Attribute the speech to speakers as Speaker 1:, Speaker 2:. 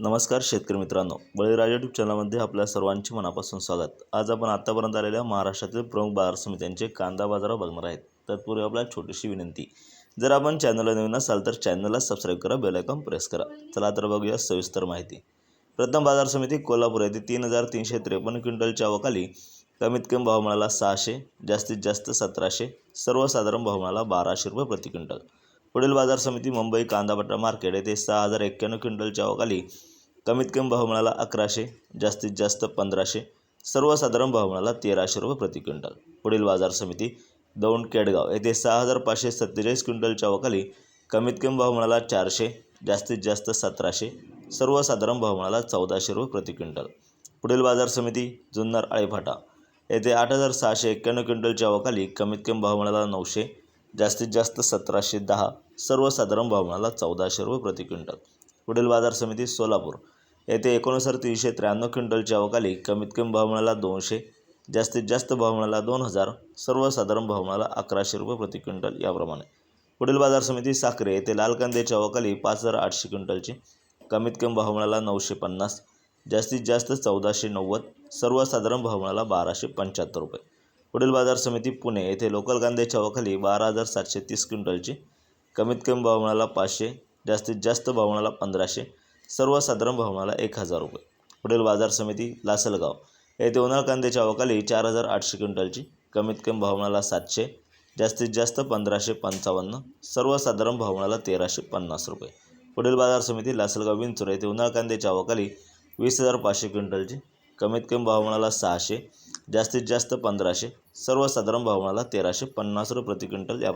Speaker 1: नमस्कार शेतकरी मित्रांनो बळीराजा यूट्यूब चॅनलमध्ये आपल्या सर्वांचे मनापासून स्वागत. आज आपण आत्तापर्यंत आलेल्या महाराष्ट्रातील प्रमुख बाजार समित्यांचे कांदा बाजार बघणार आहेत. तत्पूर्वी आपल्याला छोटीशी विनंती जर आपण चॅनलला नवीन असाल तर चॅनलला सबस्क्राईब करा बेल आयकॉन प्रेस करा. चला तर बघूया सविस्तर माहिती. प्रथम बाजार समिती कोल्हापूर येथे तीन हजार तीनशे त्रेपन्न क्विंटलच्या अवकाली कमीत कमी भाव मिळाला सहाशे जास्तीत जास्त सतराशे सर्वसाधारण भाव मिळाला बाराशे रुपये प्रति क्विंटल. पुढील बाजार समिती मुंबई कांदापट्टा मार्केट येथे सहा हजार एक्क्याण्णव क्विंटलच्या अवकाली कमीत कमी भाव मिळाला अकराशे जास्तीत जास्त पंधराशे सर्वसाधारण भाव मिळाला तेराशे रुपये प्रति क्विंटल. पुढील बाजार समिती दौंड केडगाव येथे सहा हजार पाचशे सत्तेचाळीस क्विंटलच्या अवकाली कमीत कमी भाव मिळाला चारशे जास्तीत जास्त सतराशे सर्वसाधारण भाव मिळाला चौदाशे रुपये प्रति क्विंटल. पुढील बाजार समिती जुन्नर आळेफाटा येथे आठ हजार सहाशे एक्क्याण्णव क्विंटलच्या अवकाली कमीत कमी भाव मिळाला नऊशे जास्तीत जास्त सतराशे दहा सर्वसाधारण भावनाला चौदाशे रुपये प्रति क्विंटल. पुढील बाजार समिती सोलापूर. येथे एकोणसर तीनशे त्र्याण्णव क्विंटलच्या अवकाली. कमीत कमी भाव मिळाला दोनशे जास्तीत जास्त भाव मिळाला दोन हजार सर्वसाधारण भाव मिळाला अकराशे रुपये प्रति क्विंटल याप्रमाणे. पुढील बाजार समिती साखरे येथे लाल कांद्याच्या अवकाली पाच हजार आठशे क्विंटलची. कमीत कमी भाव मिळाला नऊशे पन्नास जास्तीत जास्त चौदाशे नव्वद सर्वसाधारण भाव मिळाला बाराशे पंच्याहत्तर रुपये. पुढील बाजार समिती पुणे येथे लोकल कांद्याच्या अवकाली बारा हजार सातशे तीस क्विंटलची. कमीत कमी भाव मिळाला पाचशे जास्तीत जास्त भाव मिळाला पंधराशे सर्वसाधारण भाव मिळाला एक हजार रुपये. पुढील बाजार समिती लासलगाव येथे उन्हाळ कांद्याच्या अवकाली चार हजार आठशे क्विंटलची. कमीत कमी भाव मिळाला सातशे जास्तीत जास्त पंधराशे पंचावन्न सर्वसाधारण भाव मिळाला तेराशे पन्नास रुपये. पुढील बाजार समिती लासलगाव विंचुर येथे उन्हाळ कांद्याच्या अवकाली वीस हजार पाचशे क्विंटलची. कमीत कमी भाव मिळाला सहाशे जास्तीत जास्त पंधराशे सर्वसाधारण भाव मला तेराशे पन्नास रुपये प्रति क्विंटल या